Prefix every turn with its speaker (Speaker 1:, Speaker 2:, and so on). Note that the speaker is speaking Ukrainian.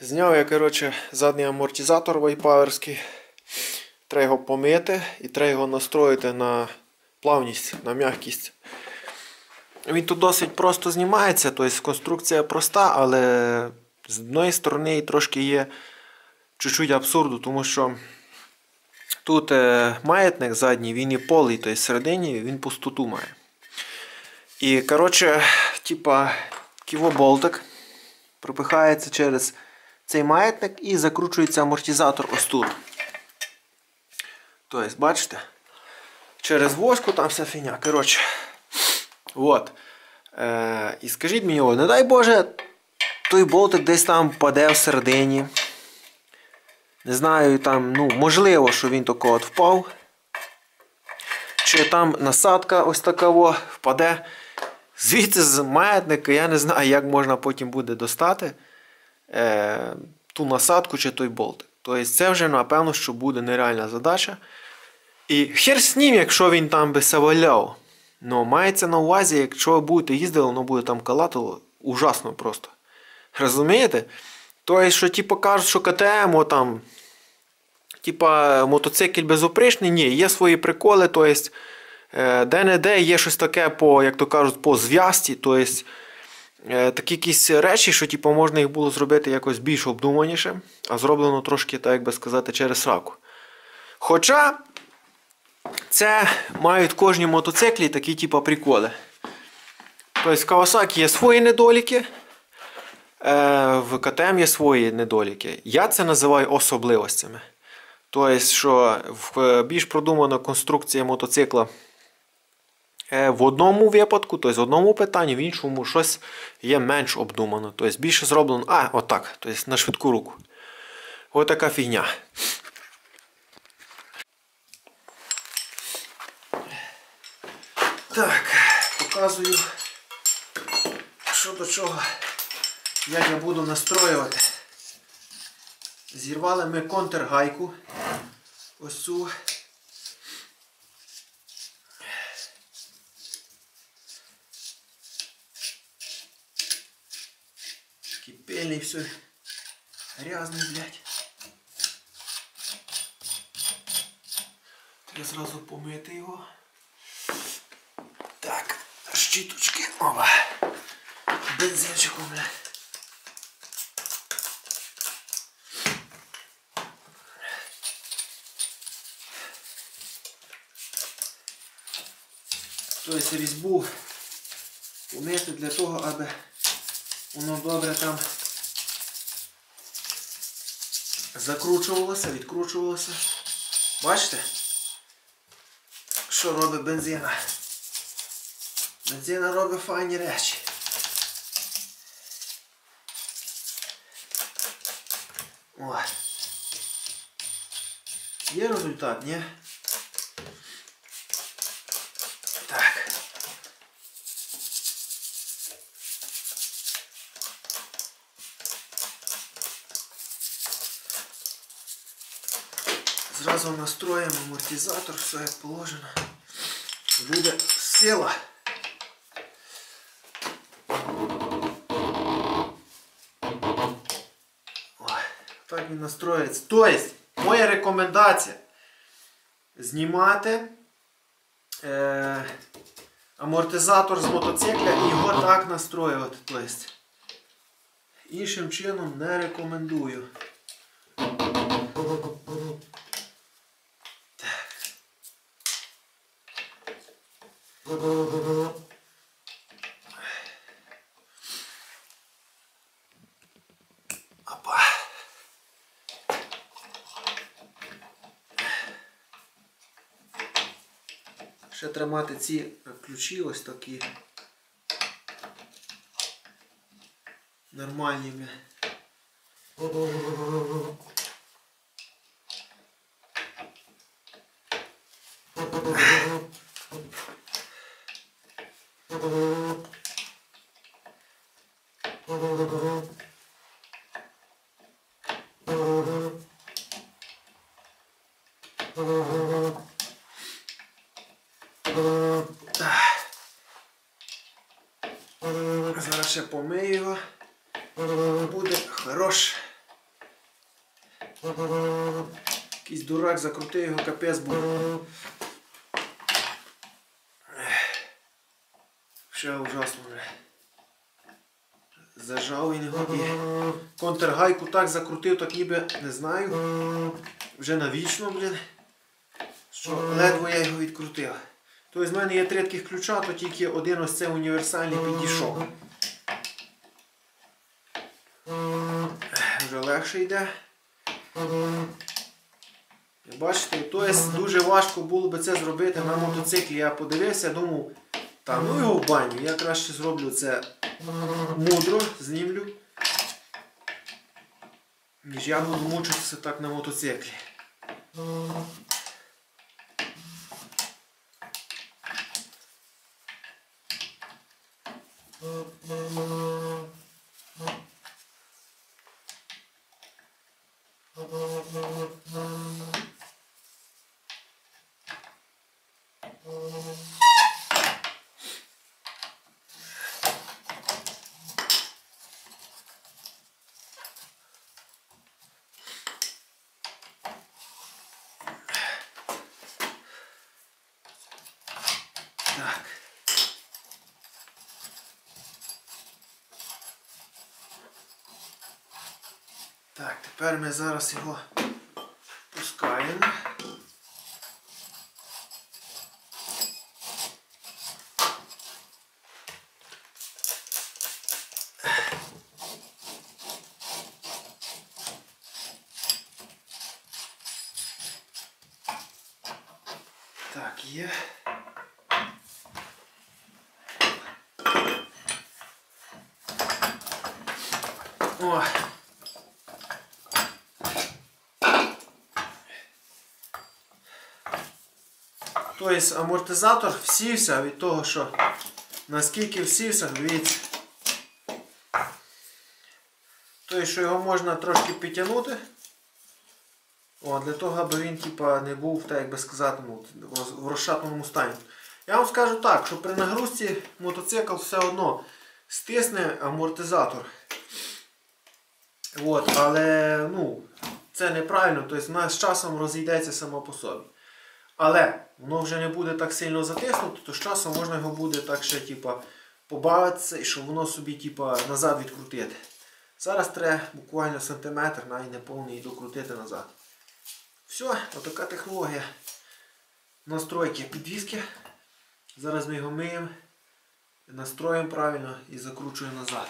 Speaker 1: Зняв я, коротше, задній амортизатор вайпаверський. Треба його помити і треба його настроїти на плавність, на м'якість. Він тут досить просто знімається, тобто конструкція проста, але з однієї сторони трошки є чуть-чуть абсурду, тому що тут е, маятник задній, він і полий, тобто всередині він пустоту має. І, коротше, типа, ківоболтик пропихається через цей маятник і закручується амортизатор ось тут. Тобто, бачите? Через воску там вся фігня. Коротше. От. Е, і скажіть мені, о, не дай Боже, той болтик десь там паде всередині. Не знаю, там, ну, можливо, що він тако от впав. Чи там насадка ось така о, впаде. Звідси з маятника я не знаю, як можна потім буде достати е, ту насадку чи той болтик. Тобто це вже, напевно, що буде нереальна задача. І хер з ним, якщо він там би се валяв. Ну, мається на увазі, якщо ви будете їздити, воно буде там калатило ужасно просто. Розумієте? Тобто, що типу кажуть, що КТМ, о, там, типа мотоцикль безопричний, ні, є свої приколи, тобто, де-не-де є щось таке, по, як то кажуть, по зв'язці, тобто, такі якісь речі, що типу, можна їх було зробити якось більш обдуманіше, а зроблено трошки, так як би сказати, через раку. Хоча це мають кожні мотоциклі такі типу, приколи. Тобто в Kawasaki є свої недоліки, е, в КТМ є свої недоліки. Я це називаю особливостями. Тобто, що в більш продумана конструкція мотоцикла е, в одному випадку, тобто в одному питанні, в іншому щось є менш обдумано. Тобто більше зроблено, а, отак, тобто на швидку руку. Ось така фігня. Так, показую, що до чого, як я буду настроювати. Зірвали ми контргайку. Ось цю. Кипельний все грязний, блядь. Треба зразу помити його. Так, щіточки. Опа. Бензинчиком, бля. Тобто різьбу помити для того, аби воно добре там закручувалося, відкручувалося. Бачите? Що робить бензина? Бензина робить файні речі. О. Є результат, ні? Так. Зразу настроїмо амортизатор, все як положено. Буде сила. Так він настроїться. Тобто, моя рекомендація знімати е, амортизатор з мотоцикля і його так настроювати. Тобто, іншим чином не рекомендую. Ще тримати ці ключі ось такі. Нормальні. бля. Зараз ще помию його. Буде хорош. Якийсь дурак закрутив його, капець був. Ще ужасно вже. Зажав і не годі. Контргайку так закрутив, так ніби не знаю. Вже навічно, блін. Що ледве я його відкрутив. Тобто з мене є три таких ключа, то тільки один ось цей універсальний підійшов. Легше йде. Бачите, то є дуже важко було би це зробити на мотоциклі. Я подивився, думав, та ну його в баню, я краще зроблю це мудро, знімлю, ніж я буду мучитися так на мотоциклі. Так. Так, тепер ми зараз його пускаємо. Так, є. О. Тобто амортизатор всівся від того, що наскільки всівся, дивіться. Тобто, що його можна трошки підтягнути. О, для того, аби він типа, не був, так як би сказати, ну, в роз- в розшатаному стані. Я вам скажу так, що при нагрузці мотоцикл все одно стисне амортизатор. От, але ну, це неправильно, тобто вона з часом розійдеться само по собі. Але воно вже не буде так сильно затиснуто, то з часом можна його буде так ще типа, побавитися і щоб воно собі типа, назад відкрутити. Зараз треба буквально сантиметр, навіть не повний, докрутити назад. Все, отака технологія настройки підвіски. Зараз ми його миємо, настроїмо правильно і закручуємо назад.